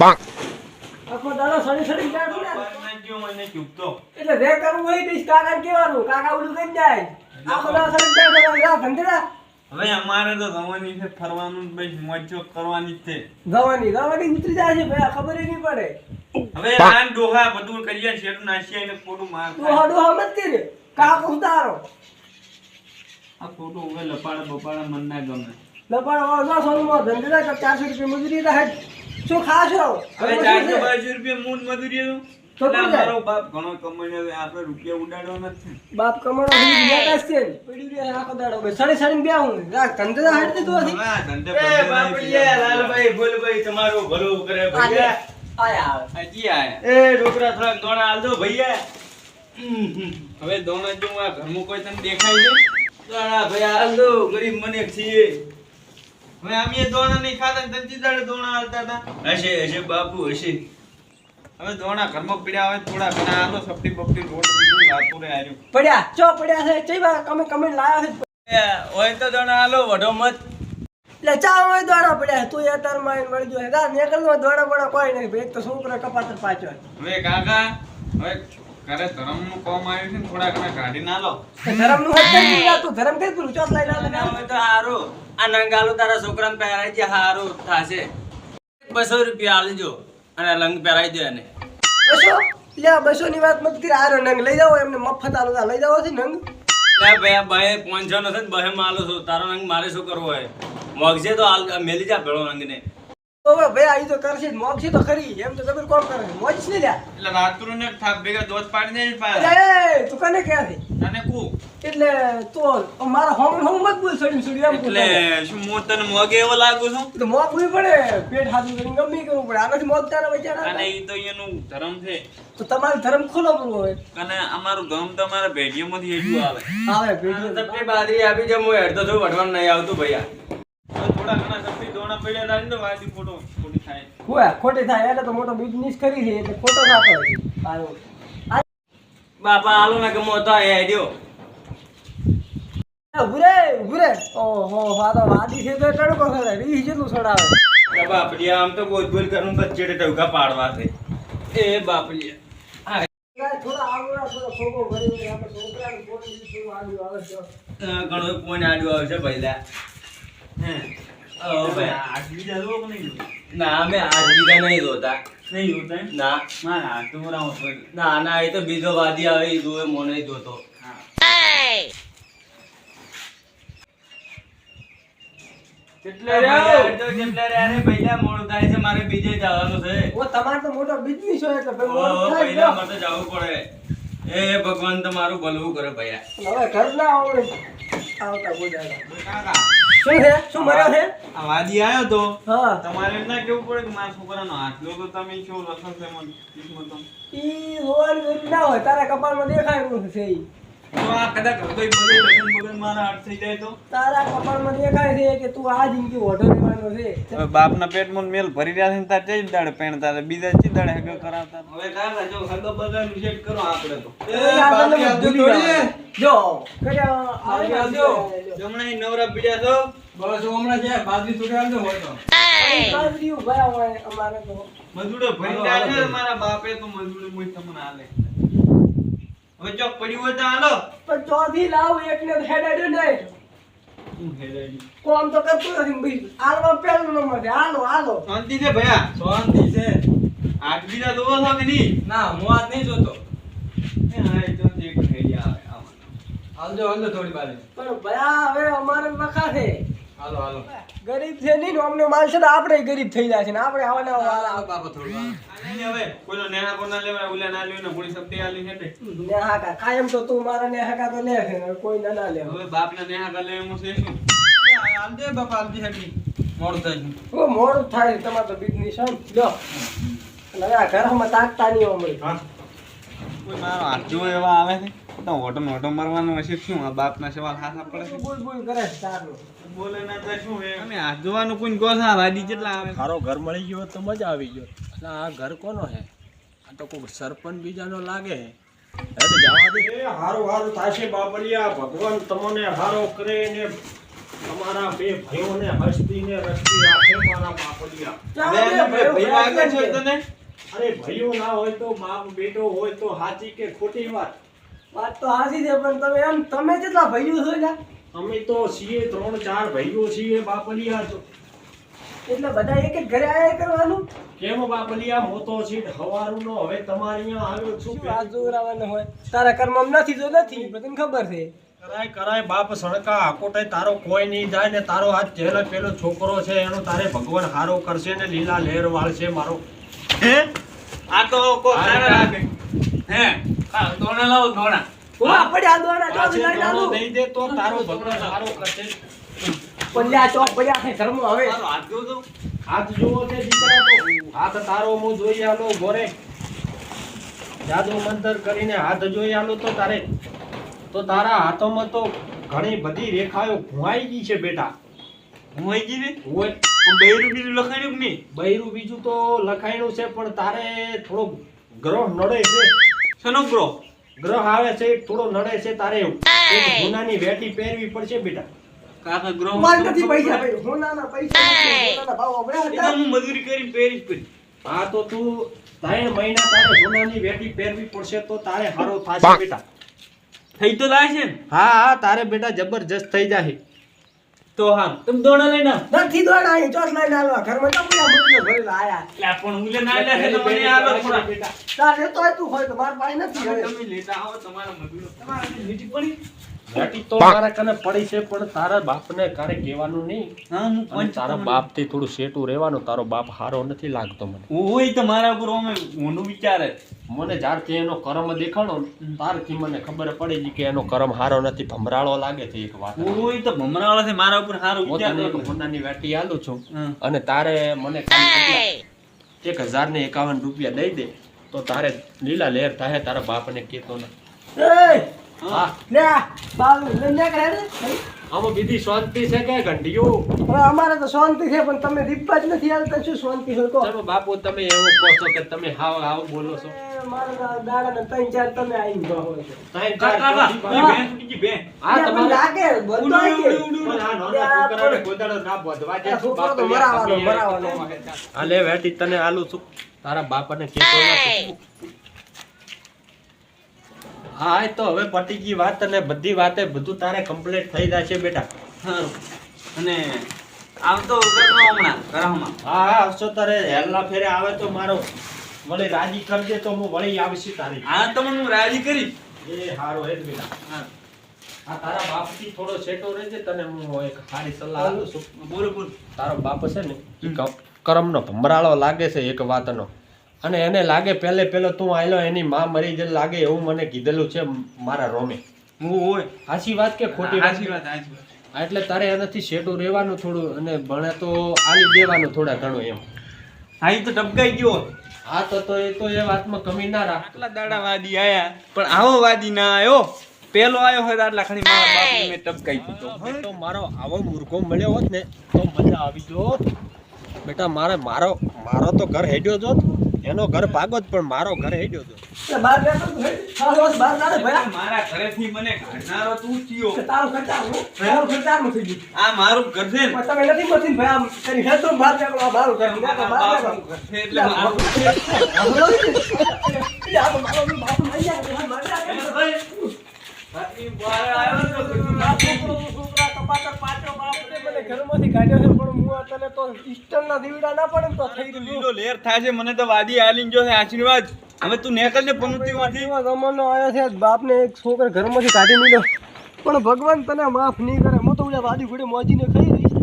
આખો દાડો સડી સડી કાઢું ને નાખ્યો મને ચૂપતો એટલે જે કરવું હોય તે કાકા કહેવાનું. કાકા ઓલું કરી જાય. આખો દાડો સડી કાઢું રા હવે અમારે તો જવાની છે ફરવાનું બસ મોજો કરવાની છે. જવાની જવાની ઉતરી જાય છે ભાઈ ખબર નહીં પડે. હવે આ ડોહા બધું કરીએ શેઠ નાખીએ ને ખોટું માર તું ખાય. હડો હમત કાકો ઉતારો. આ ખોટું હવે લપાડા બપાડા મન ના ગમે. લપાડ વાળો સોનું ચારસો રૂપિયા મજૂરી થાય શું છો હવે ચારસો બારસો રૂપિયા મૂન મજૂરી. તો? અમારો બાપ ઘણો કમાઈને હવે આપણે રૂપિયા ઉડાડવાના જ છે બાપ બીજા કાસ છે. પડી રહ્યા રાખો દાડો. ભાઈ સાડી સાડી બે હું રાખ ધંધેડા હાડ દીધું હવે હતી ધંધે નહીં લાલભાઈ, ભોલુભાઈ, તમારો ભલો કરે ભૈયા. આયા હજી આયા. એ ડોકરા થોડા દોણા આલજો ભૈયા. હવે દોણા જો આ ઘરમાં કોઈ તને દેખાય છે? દોણા ભૈયા આલજો. ગરીબ મને છીએ. હવે અમે એ દોણા નહીં ખાતા ને તંતી દાડે દોણા હાલતા હતા. હશે હશે બાપુ હશે. હવે દોણા ઘરમાં પીડ્યા હોય થોડા ઘણા આલો સપટી બપટી રોડ બીજું લાતું રે આર્યું પડ્યા ચો પડ્યા છે? ચઈ બા કમે કમે લાયા છે? એ, હોય તો દોણા આલો વઢો મત. એટલે ચા હોય દોડા પડ્યા તું એ તારમાં વળી ગયો ગા નીકળ દો દોડા બોડા કોઈ નહીં. ભાઈ તો છોકરો કપાતર પાછો હવે કાકા હવે ઘરે ધર્મનું કોમ આવ્યું છે થોડા ઘણા કાઢી ના લો. ધરમનું હતું નહીં રા, ધરમ કઈ ચોથ લઈ લા હવે તો હારું. આ નંગાલો તારા છોકરાને પહેરાઈ જે હારું થાશે. 200 રૂપિયા આલજો અને લંગ પહેરાઈ દે એને. બસો? લે 200 ની વાત મત કરી. આરો નંગ લઈ જાવ એમને મફત આલો તા લઈ જાઓ છે નંગ. લે ભૈયા બહે પોંચો નથી છે ને બહે માલો છો. તારો નંગ મારે શું કરવો હોય? મોગજે તો હાલ મેલી જા ભેળો રંગને તો હવે ભાઈ આ તો કરશે જ. તો ખરી. એમ તો જબર કોમ કરે? મોજ છે લ્યા. એટલે રાત્રુ ને થાપ ભેગા દોત પાડી દે ને એ તું કને ક્યાં છે તને કુ? એટલે તો મારા હોમ હોમ મત બોલ સડી સડી એમ એટલે શું હું તને મોગે એવો લાગુ છું? તો મોગ ભૂઈ પડે. પેટ હાથું કરીને ગમે ઈ કરવું પડે. આનાથી મોગ તારા અને ઈ તો એનું ધર્મ છે. તો તમારે ધર્મ ખોલો પડવો હોય અને અમારું ગમ તમારા ભેટીઓમાંથી માંથી આવે. આવે પેટ સપટી બાદરી આપી જે હું હેડતો છું વઢવાનું નહીં આવતું ભૈયા. ખોટી થાય. એટલે તો મોટો બિઝનેસ કરી છે એટલે ખોટો ના પડે. બાપા આલો ના ગમો તો એ હેડ્યો ઉભરે ઉભરે ઓહો આ વાદી છે તો ટડકો ખરે રીહ જેટલું સડાવે. એ બાપડી આમ તો બોલ બોલ કરું બચ્ચેડે ટવકા પાડવા છે. એ બાપડી ઘણો કોઈને આડું આવશે પહેલા હે. ઓ ભાઈ. આઠ બીજા લો કે નહીં? લો? ના અમે આજ નહીં જોતા. નહીં હોતા ના. મારા તો ના ના એ તો બીજો વાદી આવે એ જોવે મોને જોતો. કેટલે રહ્યો? મોડું થાય છે મારે બીજે જવાનું છે. ઓ તમારે તો મોટો બિઝનેસ હોય એટલે પહેલા. જવું પડે. એ ભગવાન તમારું ભલવું કરે ભાઈ હવે ઘર ના આવડે. આવતા શું છે? શું મર્યો છે? આ વાદી આવ્યો તો. હા. તમારે એમ ના કેવું પડે કે મારા છોકરાનો હાથ લો તો તમે શું લખો છો કિસ્મતો? ઈ હોવાની ના હોય. તારા કપાળમાં દેખાય છે ઈ. તો આ કદાચ હૃદય બગડે, લગન બગડે મારા હાથ થઈ જાય તો? તારા કપાળમાં દેખાય છે કે તું આ જિંદગી ઓઢો રહેવાનો છે? હવે બાપના પેટમાં મેલ ભરી રહ્યા છે ને તાર ચઈ દાડે પહેણતા હતા બીજા ચી દાડે હગો કરાવતા હવે કાકા જો હગો બગાડનું સેટ કરો આપણે તો. બાકી આવજો થોડી. જો કર્યા બાકી આવજો. જમણા નવરા પીડ્યા તો બસ હમણાં જ્યાં બાજરી આવજો હોય તો. અમારે મજૂરો હાલો. મારા બાપે તો મજૂરી મુજબ તમને હાલે. હવે જો પડ્યું હોય તો હાલો. પણ ચોથી લાવ એકને હેડાડ્યો નહીં. હું હેરાની. કોમ તો કરતો નથી ભાઈ. હાલમાં પહેલો નંબર છે. હાલો હાલો. શાંતિ છે ભયા? શાંતિ છે. હાથ બીજા દોવો છો કે નહીં. ના હું આજ નહીં જોતો. એ હા એ તો એક હેડી આવે. હાલજો હાલજો થોડી બાજુ પણ ભયા હવે અમારે વખા છે. હાલો હાલો. ગરીબ છે નહીં ને અમને માલ છે ને આપણે ગરીબ થઈ જાય છે ને આપણે આવા નવા વાળા હાલો બાપા થોડું આ હવે કોઈનો નેહા કોના લેવાય ઉલા ના લેવાય ને પૂરી સપ્તી આલી છે તે. ને. હાકા કાયમ તો તું મારા ને હાકા તો લે છે કોઈ ના ના લે. હવે બાપના નેહા કા લેવું છે? શું એ, હાલજે બાપા દે હેઠી. મોડું થાય ઓ મોડું થાય તમારે તો બિઝનેસ છે ને લો હવે આ ઘરમાં તાકતા નહીં હમણાં કોઈ મારો હાથ એવા આવે છે. તો ઓટો નોટો મારવાનો હશે શું આ બાપના સવાલ ખાસા પડે બોલ બોલ કરે છે બોલે ના તો શું હે અમે હાથ જોવાનું કોઈ ગોસા વાડી જેટલા આવે. સારો ઘર મળી ગયો તો મજા આવી ગયો. એટલે આ ઘર કોનો હે આ તો કોઈ સરપંચ બીજાનો લાગે હે જવા દે. એ હારું હારું થાશે બાબલિયા ભગવાન તમને હારો કરે ને તમારા બે ભાઈઓને હસ્તી ને રસતી રાખે મારા બાપલિયા બે ભાઈ છે તને? અરે ભાઈઓ ના હોય તો બાપ બેટો હોય તો સાચી કે ખોટી વાત? વાત તો સાચી છે પણ તમે એમ તમે કેટલા ભાઈઓ છો લ્યા? અમે તો છીએ ત્રણ ચાર ભાઈઓ છીએ બાપલિયા છો એટલે બધા એક એક ઘરે આયા કરવાનું? કેમ બાપલિયા? મોતો છે હવારુનો હવે તમારે અહીંયા આવ્યો છું આ જોરાવાનું હોય? તારા કર્મમ નથી તો નથી બધાને ખબર છે. કરાય કરાય બાપ સણકા આકોટે તારો કોઈ નહીં જાય ને તારો આ જેલો પેલો છોકરો છે એનો તારે ભગવાન હારો કરશે ને લીલા લહેર વાળશે મારો. હે? આ તો કો લાગે હે. હા? દોણા લાવો દોણા. ઓ પડ્યા દોડા પાછે ચોક લઈને ધોળો દઈ દે તો તારો ભગવાન સારો કરશે. પડ્યા ચોક પડ્યા છે ધર્મ હવે. તારો હાથ જોતો હાથ જોવો તે દીકરા તો. હાથ તારો હું જોઈ આલો ગોરે જાદુ મંતર કરીને હાથ જોઈ આલો તો તારે. તો તારા હાથોમાં તો ઘણી બધી રેખાઓ ભુવાઈ ગઈ છે બેટા. હું ગઈ ને હોય. બૈરું બીજું લખાયું કે નહીં? બૈરું બીજું તો લખાયું છે પણ તારે થોડો ગ્રહ નડે છે. શેનો ગ્રહ? ગ્રહ આવે છે થોડો નડે છે તારે એક ગુનાની વેટી પહેરવી પડશે બેટા. કાકા ગ્રહ માર નથી પૈસા ભાઈ ગુનાના પૈસા ગુનાના ભાવ આપણે હતા. હું મજૂરી કરી પહેરી પડી હા તો તું ત્રણ મહિના તારે ગુનાની વેટી પહેરવી પડશે તો તારે હારો થાશે બેટા. થઈ તો જાય છે ને? હા હા તારે બેટા જબરજસ્ત થઈ જાય તો હા તમ દોડા લઈને નથી દોડા અહીં ચોક લઈને આલવા. ઘરમાં તો પડ્યા મુરગીઓ ભરેલા આયા. એટલે પણ હું લે ના લે છે તો મને આલો થોડા. બેટા તાર તો તું હોય તો માર પાસે નથી હવે તમે લેતા આવો તમારા મજૂરો તમારા મીઠી પડી. વેટી તો મારા કને પડી છે પણ તારા બાપને કારે કહેવાનું નહીં. તારા બાપથી થોડું સેટું રહેવાનું તારો બાપ હારો નથી લાગતો મને. ઓય તો મારા ઉપર અમે ઊંડું વિચારે. મને જ્યારથી એનો કર્મ દેખાણો ત્યારથી મને ખબર પડી ગઈ કે એનો કર્મ હારો નથી ભમરાળો લાગે છે એક વાત. ઓય તો ભમરાવાળા છે મારા ઉપર સારું હું વિચાર. એક. વેટી આલું છું. અને તારે મને એક હજાર ને એકાવન રૂપિયા દઈ દે તો તારે લીલા લહેર થાય તારા બાપને કહેતો ના એય હા લે આ લઈને કરે રે આમાં બીજી શાંતિ છે કે ઘંટીયું હવે અમારે તો શાંતિ છે પણ તમે દીપા જ નથી શું શાંતિ છે કહો તમે બાપુ તમે એવું કહો છો કે તમે હાવ હાવ બોલો છો મારા ત્રણ ચાર તમે આવીને જાઓ છો. ત્રણ ચાર કાકા, પછી ઓય બાપુ. ભેંસ ઉડી ગઈ, ભેંસ. હા એટલે લાગે બધું આવી ગયું. પણ આ નાના યા, છોકરાને પણ- ગોદાડો ના બોધવા દે. આ છોકરો તો મરાવાનો, મરાવાનો. આ વેટી તને આલું છું તારા બાપાને કહેતો નથી. હા એ તો હવે પતી ગઈ વાત અને બધી વાતે બધું તારે કમ્પ્લીટ થઈ જશે બેટા. હારું. અને આમ તો કરનો હમણાં ઘરમાં? હા હા આવશો તારે. હેલના ફેરે આવે તો મારો મને રાજી કરજે તો હું વળી આવીશ તારી. હા તો હું રાજી કરી. એ હારો હે બેટા. હા. આ તારા બાપથી થોડો સેટો રહેજે તને હું એક સારી સલાહ આપું છું. બોલો બોલ. તારો બાપ છે ને કરમનો ભમરાળો લાગે છે એક વાતનો. અને એને લાગે પહેલે પહેલો તું આયલો એની માં મરી જ લાગે એવું મને કીધેલું છે મારા રોમે. હું હોય. સાચી વાત કે ખોટી સાચી વાત સાચી વાત. હા, એટલે તારે એનાથી સેટું રહેવાનું થોડું અને ભણે તો આલી દેવાનું થોડા ઘણું એમ. હા એ તો ટપકાઈ ગયો. હા તો તો એ તો એ વાતમાં કમી ના રાખ આટલા દાડા વાદી આયા. પણ આવો વાદી ના આવ્યો પેલો આવ્યો હોય આટલા ખાલી મારા બાપને મેં ટપકાઈ દીધો. તો મારો આવો મૂર્ખો મળ્યો હોત ને તો મજા આવી જો બેટા મારે મારો મારો તો ઘર હેડ્યો જોત. એનો ઘર ભાગો જ પણ મારો ઘર હેડ્યો ગયો એટલે બહાર બેઠો તો બાર ના ભાઈ. મારા ઘરેથી મને કાઢનારો તું થયો તારો તારું ખર્ચાનું, તારું થઈ ગયો આ મારું ઘર છે પણ તમે નથી મથી ભાઈ આમ કરી તો બાર નીકળો, આ મારું ઘર, મારા બહાર ઘર છે એટલે મારું ઘર છે. આ ને. તો મારો બાપ મારે આ મારા ભાઈ બાકી બહાર આવ્યો તો છોકરો, છોકરા કપાતર પાછો તે મને ઘરમાંથી કાઢ્યો છે, પણ હું અત્યારે તો ઇસ્ટરના દીવડા ના પડે તો થઈ ગયું. લીલો લેર થાય છે મને તો વાદી આલીને જો છે આશીર્વાદ. હવે તું નેકલ ને પંક્તિમાંથી જમાનો આવ્યો છે બાપને એક છોકર ઘરમાંથી કાઢી મળ્યો પણ ભગવાન તને માફ નહીં કરે હું તો ઓલા વાદી ઘોડે મોજીને ખાઈ રહીશ.